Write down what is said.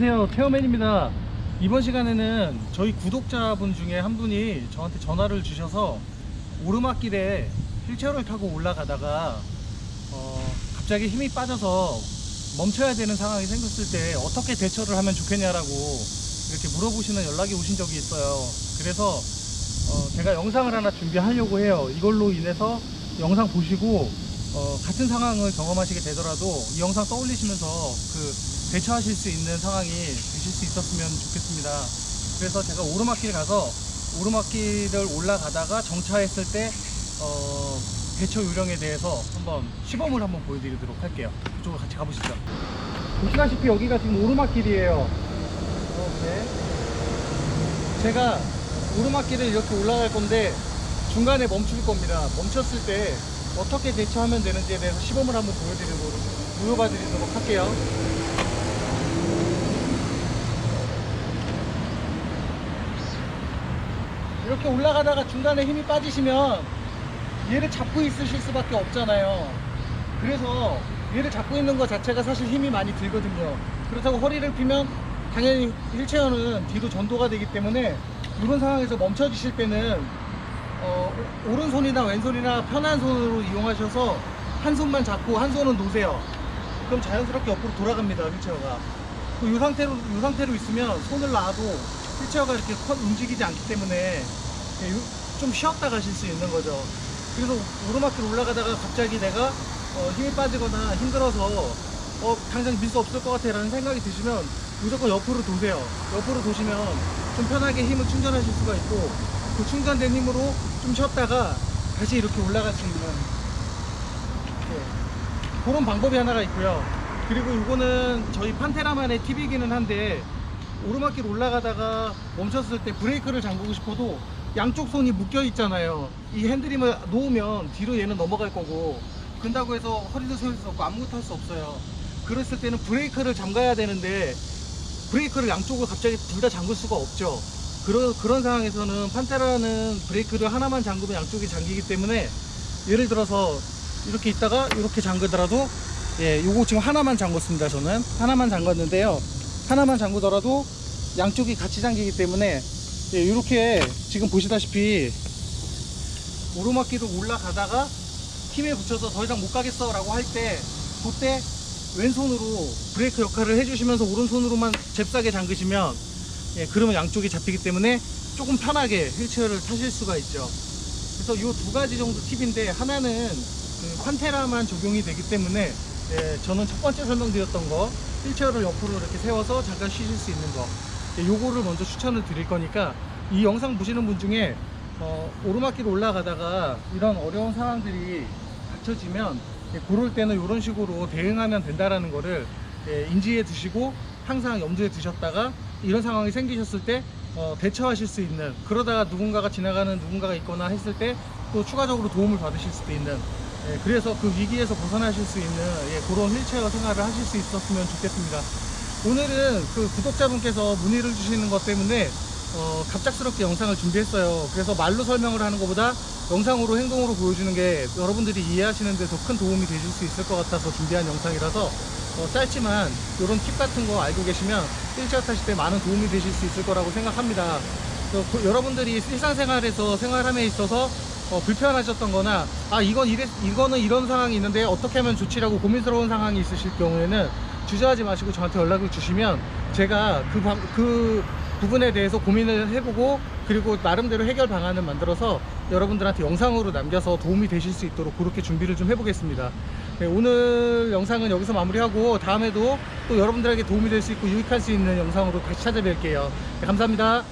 안녕하세요. 태어맨입니다. 이번 시간에는 저희 구독자분 중에 한 분이 저한테 전화를 주셔서 오르막길에 휠체어를 타고 올라가다가 어, 갑자기 힘이 빠져서 멈춰야 되는 상황이 생겼을 때 어떻게 대처를 하면 좋겠냐라고 이렇게 물어보시는 연락이 오신 적이 있어요. 그래서 어, 제가 영상을 하나 준비하려고 해요. 이걸로 인해서 영상 보시고 어, 같은 상황을 경험하시게 되더라도 이 영상 떠올리시면서 그 대처하실 수 있는 상황이 되실 수 있었으면 좋겠습니다. 그래서 제가 오르막길 가서 오르막길을 올라가다가 정차했을 때 어, 대처 요령에 대해서 한번 시범을 한번 보여드리도록 할게요. 그쪽으로 같이 가보시죠. 보시다시피 여기가 지금 오르막길이에요. 이렇게 제가 오르막길을 이렇게 올라갈 건데 중간에 멈출 겁니다. 멈췄을 때 어떻게 대처하면 되는지에 대해서 시범을 한번 보여드리도록 보여봐 드리도록 할게요. 이렇게 올라가다가 중간에 힘이 빠지시면 얘를 잡고 있으실 수밖에 없잖아요. 그래서 얘를 잡고 있는 것 자체가 사실 힘이 많이 들거든요. 그렇다고 허리를 피면 당연히 휠체어는 뒤로 전도가 되기 때문에 이런 상황에서 멈춰 주실 때는 어, 오른손이나 왼손이나 편한 손으로 이용하셔서 한 손만 잡고 한 손은 놓으세요. 그럼 자연스럽게 옆으로 돌아갑니다, 휠체어가. 이 상태로, 이 상태로 있으면 손을 놔도 휠체어가 이렇게 컷 움직이지 않기 때문에 예, 요- 좀 쉬었다 가실 수 있는 거죠. 그래서 오르막길 올라가다가 갑자기 내가 어, 힘이 빠지거나 힘들어서 어, 당장 밀 수 없을 것 같아 라는 생각이 드시면 무조건 옆으로 도세요. 옆으로 도시면 좀 편하게 힘을 충전하실 수가 있고 그 충전된 힘으로 좀 쉬었다가 다시 이렇게 올라갈 수 있는 예, 그런 방법이 하나가 있고요. 그리고 이거는 저희 판테라만의 팁이기는 한데 오르막길 올라가다가 멈췄을 때 브레이크를 잠그고 싶어도 양쪽 손이 묶여 있잖아요. 이 핸드림을 놓으면 뒤로 얘는 넘어갈 거고 그런다고 해서 허리도 세울 수 없고 아무것도 할 수 없어요. 그랬을 때는 브레이크를 잠가야 되는데 브레이크를 양쪽을 갑자기 둘 다 잠글 수가 없죠. 그런 그런 상황에서는 판테라는 브레이크를 하나만 잠그면 양쪽이 잠기기 때문에 예를 들어서 이렇게 있다가 이렇게 잠그더라도 예, 요거 지금 하나만 잠궜습니다. 저는 하나만 잠궜는데요. 하나만 잠그더라도 양쪽이 같이 잠기기 때문에 예, 이렇게 지금 보시다시피 오르막길을 올라가다가 힘에 붙여서 더 이상 못 가겠어 라고 할 때 그때 왼손으로 브레이크 역할을 해주시면서 오른손으로만 잽싸게 잠그시면 예, 그러면 양쪽이 잡히기 때문에 조금 편하게 휠체어를 타실 수가 있죠. 그래서 이 두 가지 정도 팁인데 하나는 그 판테라만 적용이 되기 때문에 예, 저는 첫 번째 설명드렸던 거 휠체어를 옆으로 이렇게 세워서 잠깐 쉬실 수 있는 거 예, 요거를 먼저 추천을 드릴 거니까 이 영상 보시는 분 중에 어, 오르막길 올라가다가 이런 어려운 상황들이 닥쳐지면 예, 그럴 때는 이런 식으로 대응하면 된다라는 거를 예, 인지해 두시고 항상 염두에 두셨다가 이런 상황이 생기셨을 때 어, 대처하실 수 있는 그러다가 누군가가 지나가는 누군가가 있거나 했을 때 또 추가적으로 도움을 받으실 수도 있는 예, 그래서 그 위기에서 벗어나실 수 있는 예, 그런 휠체어 생활을 하실 수 있었으면 좋겠습니다. 오늘은 그 구독자분께서 문의를 주시는 것 때문에 어, 갑작스럽게 영상을 준비했어요. 그래서 말로 설명을 하는 것보다 영상으로 행동으로 보여주는 게 여러분들이 이해하시는데 더 큰 도움이 되실 수 있을 것 같아서 준비한 영상이라서 어, 짧지만 이런 팁 같은 거 알고 계시면 휠체어 타실 때 많은 도움이 되실 수 있을 거라고 생각합니다. 그래서 그- 여러분들이 일상생활에서 생활함에 있어서 어, 불편하셨던 거나 아 이건 이래, 이거는 이런 상황이 있는데 어떻게 하면 좋지라고 고민스러운 상황이 있으실 경우에는 주저하지 마시고 저한테 연락을 주시면 제가 그, 방- 그 부분에 대해서 고민을 해보고 그리고 나름대로 해결 방안을 만들어서 여러분들한테 영상으로 남겨서 도움이 되실 수 있도록 그렇게 준비를 좀 해보겠습니다. 네, 오늘 영상은 여기서 마무리하고 다음에도 또 여러분들에게 도움이 될 수 있고 유익할 수 있는 영상으로 다시 찾아뵐게요. 네, 감사합니다.